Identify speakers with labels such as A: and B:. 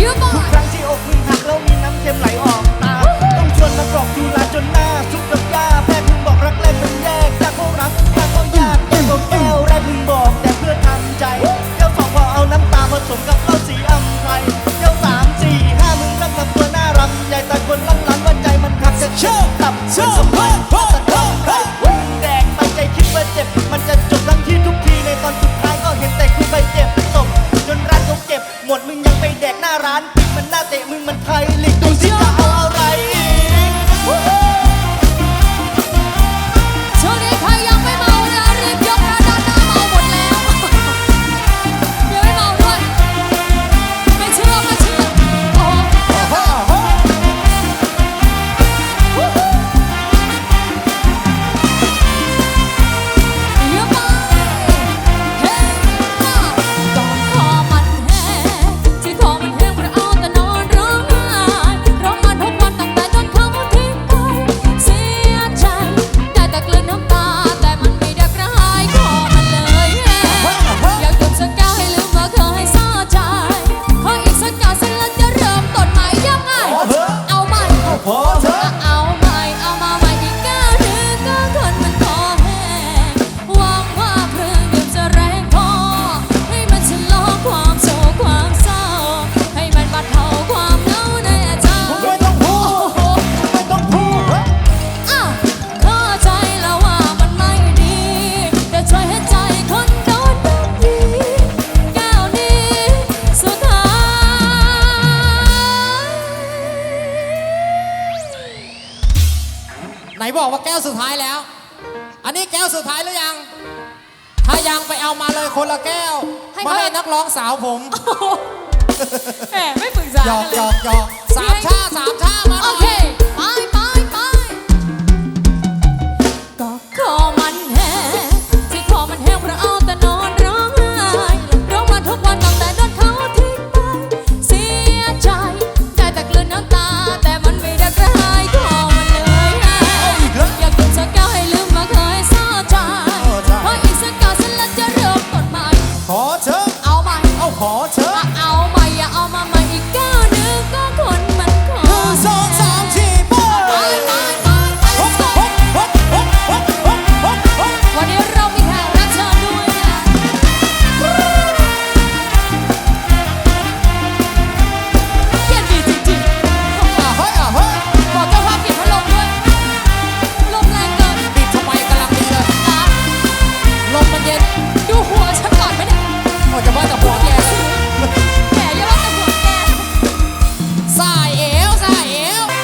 A: ทุกครั้งที่อกมึงหักแล้วมีน้ำเค็มไหลออก ไปแดกหน้าร้านมันหน้าเตะมึงมันไทยเล็กดูสิจ้า
B: บอกว่าแก้วสุดท้ายแล้ว อันนี้แก้วสุดท้ายหรือยัง ถ้ายังไปเอามาเลยคนละแก้วให้มาเขา ให้นักร้องสาวผม
C: แหมไม่ปรึกษาหยอกักนเลหยยอ
B: กหยอกสามชาสามชามาหโอน่อยเค Khó